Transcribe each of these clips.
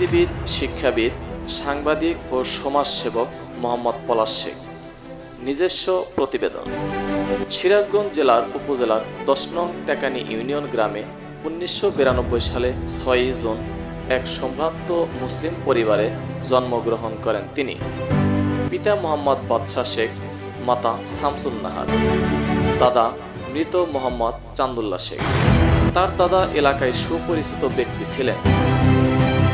রাজনীতিবিদ শিক্ষাবিদ, সাংবাদিক ও সমাজসেবক মোহাম্মদ পলাশ শেখ। নিজস্ব প্রতিবেদন। সিরাজগঞ্জ জেলার উপজেলার দশ নং টেকানি ইউনিয়ন গ্রামে উনিশশো বিরানব্বই সালে ছয়ই জুন এক সম্ভ্রান্ত মুসলিম পরিবারে জন্মগ্রহণ করেন তিনি। পিতা মোহাম্মদ বাদশাহ শেখ, মাতা শামসুল নাহার দাদা মৃত মোহাম্মদ চান্দুল্লাহ শেখ। তার দাদা এলাকায় সুপরিচিত ব্যক্তি ছিলেন।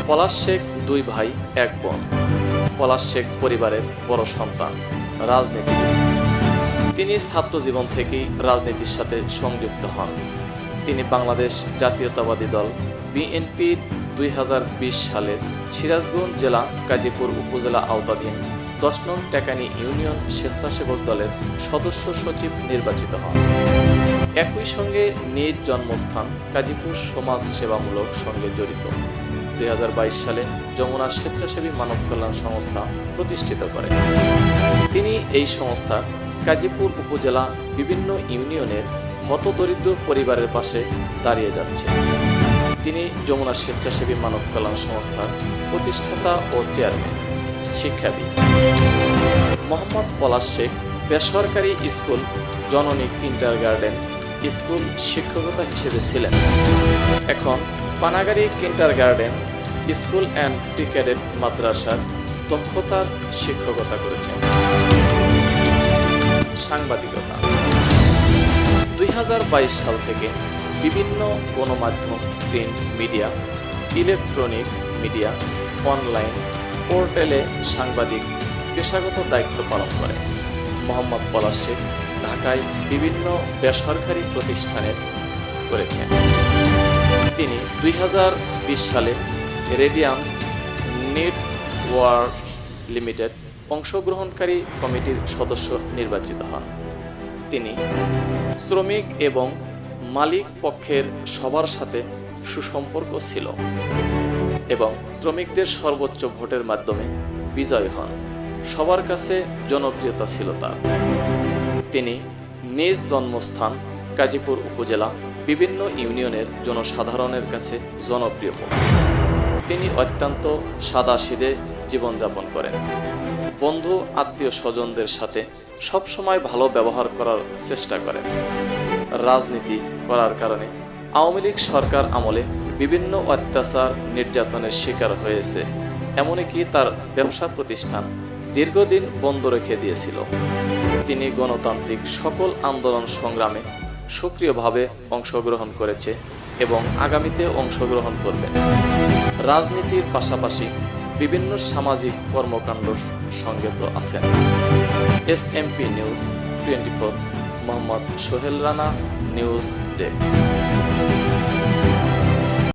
পলাশ শেখ, দুই ভাই, এক বোন। পলাশ শেখ পরিবারের বড় সন্তান রাজনীতি তিনি ছাত্র জীবন থেকেই রাজনীতির সাথে সংযুক্ত হন। তিনি বাংলাদেশ জাতীয়তাবাদী দল বিএনপির দুই হাজার বিশ সালের সিরাজগঞ্জ জেলা গাজীপুর উপজেলা আওতাধীন দশ নং টেকানি ইউনিয়ন স্বেচ্ছাসেবক দলের সদস্য সচিব নির্বাচিত হন। একই সঙ্গে নিজ জন্মস্থান গাজীপুর সমাজ সেবামূলক সঙ্গে জড়িত। দুই হাজার বাইশ সালে যমুনা স্বেচ্ছাসেবী মানব কল্যাণ সংস্থা প্রতিষ্ঠিত করেন তিনি এই সংস্থার গাজীপুর উপজেলা বিভিন্ন ইউনিয়নের হতদরিদ্র পরিবারের পাশে দাঁড়িয়ে যাচ্ছে। তিনি যমুনা স্বেচ্ছাসেবী মানব কল্যাণ সংস্থার প্রতিষ্ঠাতা ও চেয়ারম্যান, শিক্ষাবিদ। মোহাম্মদ পলাশ শেখ বেসরকারি স্কুল, জননী কিন্টার গার্ডেন স্কুল শিক্ষকতা হিসেবে ছিলেন। এখন পানাগারি kindergarten, school and pre cadet মাদ্রাসার দক্ষতার শিক্ষকতা করেছেন। সাংবাদিকতা। দুই হাজার বাইশ সাল থেকে বিভিন্ন গণমাধ্যম, print media, electronic media, online পোর্টালে সাংবাদিক পেশাগত দায়িত্ব পালন করে মোহাম্মদ পলাশ শেখ ঢাকায় বিভিন্ন বেসরকারি প্রতিষ্ঠানে করেছেন। তিনি দুই হাজার বিশ সালে রেডিয়াম নেটওয়ার্ক লিমিটেড অংশগ্রহণকারী কমিটির সদস্য নির্বাচিত হন। তিনি শ্রমিক এবং মালিক পক্ষের সবার সাথে সুসম্পর্ক ছিল এবং শ্রমিকদের সর্বোচ্চ ভোটের মাধ্যমে বিজয় হন। সবার কাছে জনপ্রিয়তা ছিল তার। তিনি নিজ জন্মস্থান গাজীপুর উপজেলা বিভিন্ন ইউনিয়নের জনসাধারণের কাছে জনপ্রিয় মুখ। তিনি অত্যন্ত সাদাসিধে জীবনযাপন করেন। বন্ধু, আত্মীয় স্বজনদের সাথে সবসময় ভালো ব্যবহার করার চেষ্টা করেন। রাজনীতি করার কারণে আওয়ামী লীগ সরকার আমলে বিভিন্ন অত্যাচার নির্যাতনের শিকার হয়েছে। এমনকি তার ব্যবসা প্রতিষ্ঠান দীর্ঘদিন বন্ধ রেখে দিয়েছিল। তিনি গণতান্ত্রিক সকল আন্দোলন সংগ্রামে সক্রিয়ভাবে অংশগ্রহণ করেছে এবং আগামীতে অংশগ্রহণ করবেন। রাজনীতির পাশাপাশি বিভিন্ন সামাজিক কর্মকাণ্ড সঙ্গে তো আছেন। S MP news twenty four, Mohammad Sohel Rana, news desk.